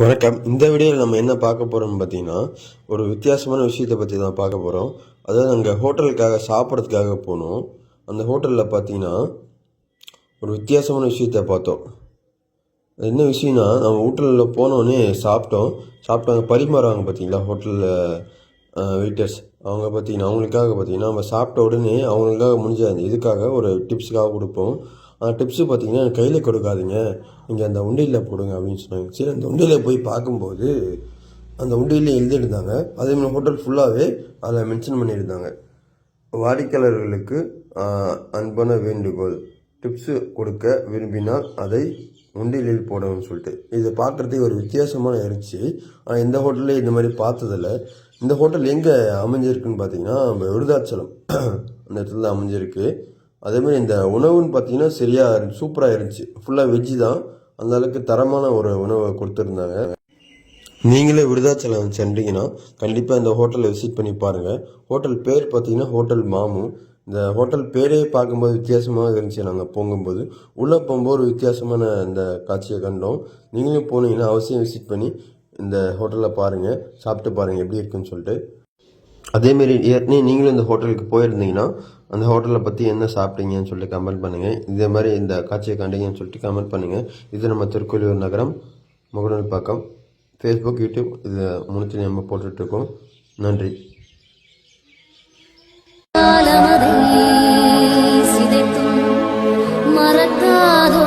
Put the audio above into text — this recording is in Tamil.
வணக்கம். இந்த வீடியோவில் நம்ம என்ன பார்க்க போகிறோம்னு பார்த்தீங்கன்னா ஒரு வித்தியாசமான விஷயத்தை பற்றி தான் பார்க்க போகிறோம் அதாவது அங்கே ஹோட்டலுக்காக சாப்பிட்றதுக்காக போனோம். அந்த ஹோட்டலில் பார்த்தீங்கன்னா ஒரு வித்தியாசமான விஷயத்தை பார்த்தோம். அது என்ன விஷயம்னா நம்ம ஹோட்டலில் போனோடனே சாப்பிட்டோம். சாப்பிட்டாங்க பரிமாறுவாங்க பார்த்தீங்களா ஹோட்டலில் வெயிட்டர்ஸ் அவங்க பார்த்தீங்கன்னா அவங்களுக்காக பார்த்தீங்கன்னா நம்ம சாப்பிட்ட உடனே அவங்களுக்காக முடிஞ்ச இதுக்காக ஒரு டிப்ஸுக்காக கொடுப்போம். அந்த டிப்ஸு பார்த்தீங்கன்னா கையில் கொடுக்காதீங்க. நீங்கள் அந்த உண்டியில் போடுங்க அப்படின்னு சொன்னாங்க. சரி அந்த உண்டியில் போய் பார்க்கும்போது அந்த உண்டியலில் எழுதியிருந்தாங்க. அதே மாதிரி ஹோட்டல் ஃபுல்லாகவே அதில் மென்ஷன் பண்ணியிருந்தாங்க. வாடிக்கையாளர்களுக்கு அன்பான வேண்டுகோள் டிப்ஸு கொடுக்க விரும்பினால் அதை உண்டியலில் போடணும்னு சொல்லிட்டு. இதை பார்க்குறதுக்கு ஒரு வித்தியாசமான இருந்துச்சு ஆனால் இந்த ஹோட்டல்லே இந்த மாதிரி பார்த்ததில்ல. இந்த ஹோட்டல் எங்கே அமைஞ்சிருக்குன்னு பார்த்தீங்கன்னா நம்ம விருதாச்சலம். அந்த இடத்துல தான் அமைஞ்சிருக்கு. அதேமாதிரி இந்த உணவுன்னு பார்த்தீங்கன்னா சரியாக இருந்துச்சு சூப்பராக இருந்துச்சு ஃபுல்லாக வெஜ்ஜு தான். அந்த அளவுக்கு தரமான ஒரு உணவை கொடுத்துருந்தாங்க. நீங்களே விருதாச்சலம் சென்றீங்கன்னா கண்டிப்பாக இந்த ஹோட்டலை விசிட் பண்ணி பாருங்கள் ஹோட்டல் பேர் பார்த்தீங்கன்னா ஹோட்டல் மாமு. இந்த ஹோட்டல் பேரே பார்க்கும்போது வித்தியாசமாக இருந்துச்சு. நாங்கள் போகும்போது உள்ளே போகும்போது ஒரு வித்தியாசமான இந்த காட்சியை கண்டோம். நீங்களும் போனீங்கன்னா அவசியம் விசிட் பண்ணி இந்த ஹோட்டலில் பாருங்கள் சாப்பிட்டு பாருங்கள் எப்படி இருக்குன்னு சொல்லிட்டு. அதேமாரி ஏற்கனவே நீங்களும் இந்த ஹோட்டலுக்கு போயிருந்தீங்கன்னா அந்த ஹோட்டலை பற்றி என்ன சாப்பிட்டீங்கன்னு சொல்லிட்டு கமெண்ட் பண்ணுங்கள் இதே மாதிரி இந்த காட்சியை கண்டிங்கன்னு சொல்லிட்டு கமெண்ட் பண்ணுங்கள் இது நம்ம திருக்கோலியூர் நகரம் முகநூல் பக்கம். ஃபேஸ்புக் யூடியூப் இது மூணுத்தையும் நம்ம போட்டுட்ருக்கோம் நன்றி. மறக்காதோ.